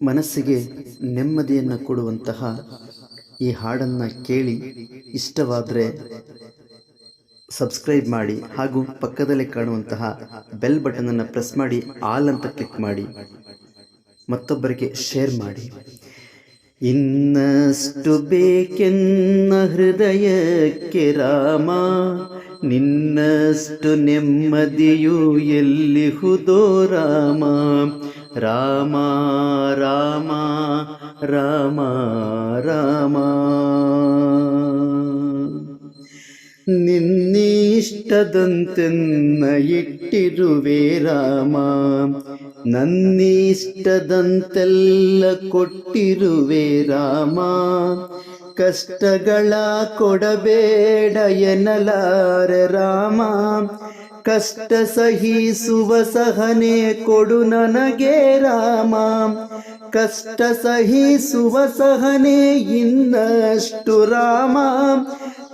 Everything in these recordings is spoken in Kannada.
ಮನಸ್ಸಿಗೆ ನೆಮ್ಮದಿಯನ್ನು ಕೊಡುವಂತಹ ಈ ಹಾಡನ್ನು ಕೇಳಿ ಇಷ್ಟವಾದರೆ ಸಬ್ಸ್ಕ್ರೈಬ್ ಮಾಡಿ ಹಾಗೂ ಪಕ್ಕದಲ್ಲೇ ಕಾಣುವಂತಹ ಬೆಲ್ ಬಟನನ್ನು ಪ್ರೆಸ್ ಮಾಡಿ, ಆಲ್ ಅಂತ ಕ್ಲಿಕ್ ಮಾಡಿ, ಮತ್ತೊಬ್ಬರಿಗೆ ಶೇರ್ ಮಾಡಿ. ಇನ್ನಷ್ಟು ಬೇಕೆನ್ನ ಹೃದಯಕ್ಕೆ ರಾಮ, ನಿನ್ನಷ್ಟು ನೆಮ್ಮದಿಯು ಎಲ್ಲಿಹುದೋ ರಾಮ. ರಾಮ ರಾಮ ರಾಮ ರಾಮ. ನಿನ್ನಿಷ್ಟದಂತೆನ್ನ ಇಟ್ಟಿರುವೆ ರಾಮ. ನನ್ನಿಷ್ಟದಂತೆಲ್ಲ ಕೊಟ್ಟಿರುವೆ ರಾಮ. ಕಷ್ಟಗಳ ಕೊಡಬೇಡ ಎನ್ನಲಾರೆ ರಾಮ. ಕಷ್ಟ ಸಹಿಸುವ ಸಹನೆ ಕೊಡು ನನಗೆ ರಾಮ. ಕಷ್ಟ ಸಹಿಸುವ ಸಹನೆ ಇನ್ನಷ್ಟು ರಾಮ.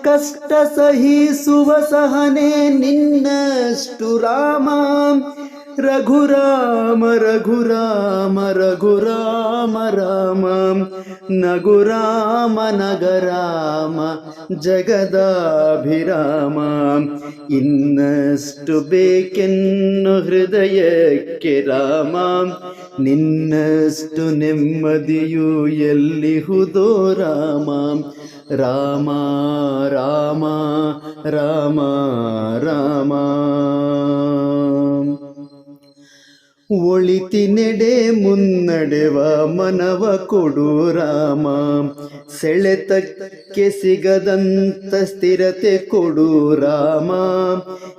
ಕಷ್ಟ ಸಹಿಸುವ ಸಹನೆ ನಿನ್ನಷ್ಟು ರಾಮ. ರಘುರಾಮ ರಘುರಾಮ ರಘುರಾಮ, ರಾಮ. ನಗುರಾಮ ನಗರಾಮ ಜಗದಾಭಿರಾಮ ಇನ್ನಷ್ಟು ಬೇಕೆನ್ನು ಹೃದಯಕ್ಕೆ ರಾಮ ನಿನ್ನಷ್ಟು ನೆಮ್ಮದಿಯು ಎಲ್ಲಿಹುದೋ ರಾಮ ರಾಮ ರಾಮ ರಾಮ ರಾಮ ಒಳಿತಿನೆಡೆ ಮುನ್ನಡೆವ ಮನವ ಕೊಡು ರಾಮ. ಸೆಳೆತಕ್ಕೆ ಸಿಗದಂತ ಸ್ಥಿರತೆ ಕೊಡು ರಾಮ.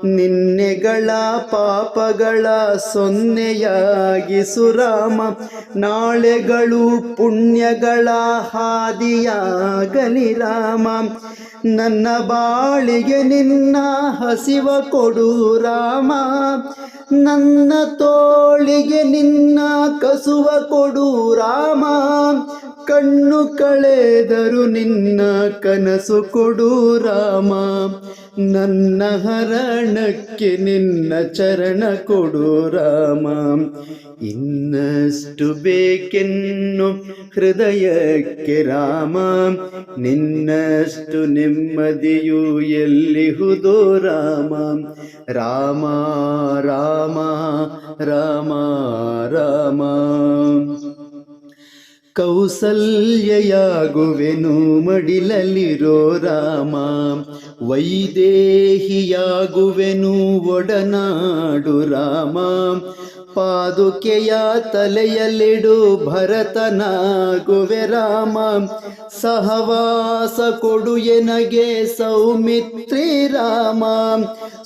ನಿನ್ನೆಗಳ ಪಾಪಗಳ ಸೊನ್ನೆಯಾಗಿಸು ರಾಮ. ನಾಳೆಗಳು ಪುಣ್ಯಗಳ ಹಾದಿಯಾಗಲಿ ರಾಮ. ನನ್ನ ಬಾಳಿಗೆ ನಿನ್ನ ಹಸಿವ ಕೊಡು ರಾಮ. ನನ್ನ ತೋಳಿಗೆ ನಿನ್ನ ಕಸುವ ಕೊಡು ರಾಮ. ಕಣ್ಣು ಕಳೆದರು ನಿನ್ನ ಕನಸು ಕೊಡು ರಾಮ. ನನ್ನ ಹರಣಕ್ಕೆ ನಿನ್ನ ಚರಣ ಕೊಡು ರಾಮ. ಇನ್ನಷ್ಟು ಬೇಕೆನ್ನು ಹೃದಯಕ್ಕೆ ರಾಮ. ನಿನ್ನಷ್ಟು ನೆಮ್ಮದಿಯು ಎಲ್ಲಿಹುದೋ ರಾಮ. ರಾಮ ರಾಮ ರಾಮ ರಾಮ. ಕೌಸಲ್ಯಯಾಗುವೆನು ಮಡಿಲಲ್ಲಿರೋ ರಾಮ. ವೈದೇಹಿಯಾಗುವೆನು ಒಡನಾಡು ರಾಮ. ಪಾದುಕೆಯ ತಲೆಯಲ್ಲಿಡು ಭರತನಾಗುವೆ ರಾಮ. ಸಹವಾಸ ಕೊಡು ಎನಗೆ ಸೌಮಿತ್ರಿ ರಾಮ.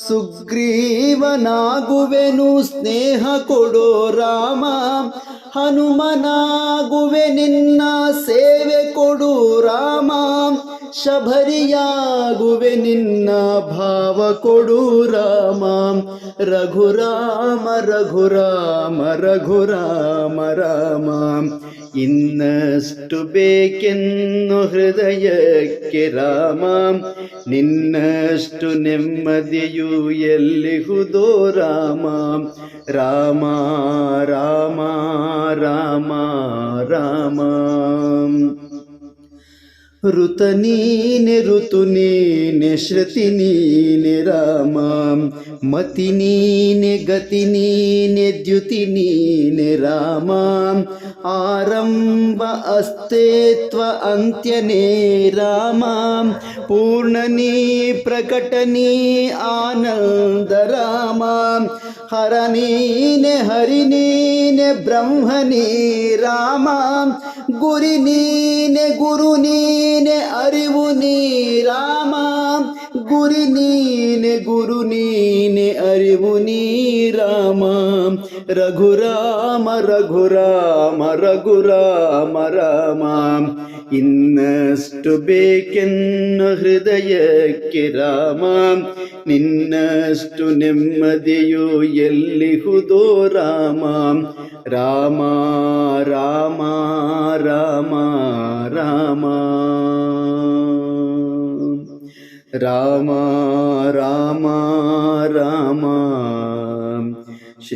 ಸುಗ್ರೀವನಾಗುವೆನು ಸ್ನೇಹ ಕೊಡೋ ರಾಮ. ಹನುಮನಾಗುವೆ ನಿನ್ನ ಸೇವೆ ಶಬರಿಯಾಗುವೆ ನಿನ್ನ ಭಾವ ಕೊಡು ರಾಮ. ರಘುರಾಮ ರಘುರಾಮ ರಘುರಾಮ, ರಾಮ. ಇನ್ನಷ್ಟು ಬೇಕೆನ್ನು ಹೃದಯಕ್ಕೆ ರಾಮ. ನಿನ್ನಷ್ಟು ನೆಮ್ಮದಿಯು ಎಲ್ಲಿಹುದೋ ರಾಮ. ರಾಮ ರಾಮ ರಾಮ ರಾಮ. ಋತ ನೀನೆ ಋತು ನೀನೆ ಶ್ರುತಿ ನೀನೆ ರಾಮ ಮತಿ ನೀನೆ ಗತಿ ನೀನೆ ದ್ಯುತಿ ನೀನೆ ರಾಮ ಆರಂಭ ಅಸ್ತಿತ್ವ ಅಂತ್ಯನೇ ರಾಮ ಪೂರ್ಣನೀ ಪ್ರಕಟನೀ ಆನಂದ ರಾಮ हरनीने हरिनीने ब्रह्मनी रामा गुरिनीने गुरुनीने अरिवुनी रामा गुरिनीने गुरुनीने अरिवुनी। ನೀ ರಾಮ ಗುರಿ ನೀನೆ ಗುರು ನೀನೆ ಅರಿವು ನೀ ರಾಮ ರಘುರಾಮ ರಘುರಾಮ ರಘುರಾಮ ರಾಮ ಇನ್ನಷ್ಟು ಬೇಕೆನ್ನು ಹೃದಯಕ್ಕೆ ರಾಮ ನಿನ್ನಷ್ಟು ನೆಮ್ಮದಿಯು ಎಲ್ಲಿಹುದೋ ರಾಮ ರಾಮ ರಾಮ ರಾಮ ರಾಮ ರಾಮ ರಾಮ ರಾಮ Și